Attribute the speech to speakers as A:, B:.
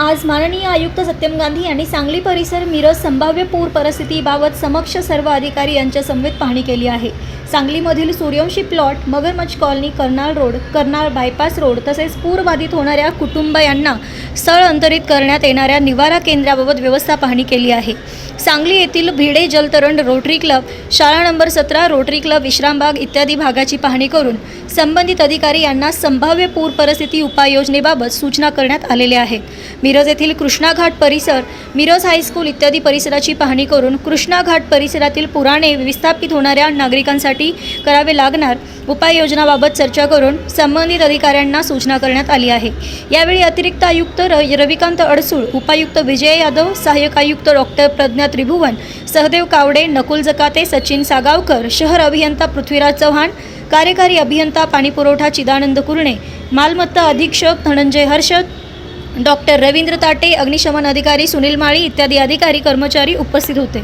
A: आज माननीय आयुक्त सत्यम गांधी यांनी सांगली परिसर मिरज संभाव्य पूर परिस्थितीबाबत समक्ष सर्व अधिकारी यांच्या समवेत पाहणी केली आहे. सांगलीमधील सूर्यवंशी प्लॉट मगरमच्छ colony Karnal road Karnal bypass road तसेच पूरबाधित होणाऱ्या कुटुंब यांना स्थळ अंतरित करण्यात येणाऱ्या निवारा केंद्राबाबत व्यवस्था पाहणी केली आहे. सांगली येथील भिडे जलतरण रोटरी क्लब शाळा नंबर सतरा रोटरी क्लब विश्रामबाग इत्यादी भागाची पाहणी करून संबंधित अधिकारी यांना संभाव्य पूर परिस्थिती उपाययोजनेबाबत सूचना करण्यात आलेल्या आहेत मिरज येथील कृष्णा घाट परिसर मिरज हायस्कूल इत्यादी परिसराची पाहणी करून कृष्णा घाट परिसरातील पुराणे विस्थापित होणाऱ्या नागरिकांसाठी करावे लागणार उपाययोजनाबाबत चर्चा करून संबंधित अधिकाऱ्यांना सूचना करण्यात आली आहे. यावेळी अतिरिक्त आयुक्त र रविकांत अडसूळ उपायुक्त विजय यादव सहाय्यक आयुक्त डॉक्टर प्रज्ञा त्रिभुवन सहदेव कावडे नकुल जकाते सचिन सागावकर शहर अभियंता पृथ्वीराज चव्हाण कार्यकारी अभियंता पाणीपुरवठा चिदानंद कुरणे मालमत्ता अधीक्षक धनंजय हर्षद डॉक्टर रवींद्र ताटे अग्निशमन अधिकारी सुनील माळी इत्यादी अधिकारी कर्मचारी उपस्थित होते.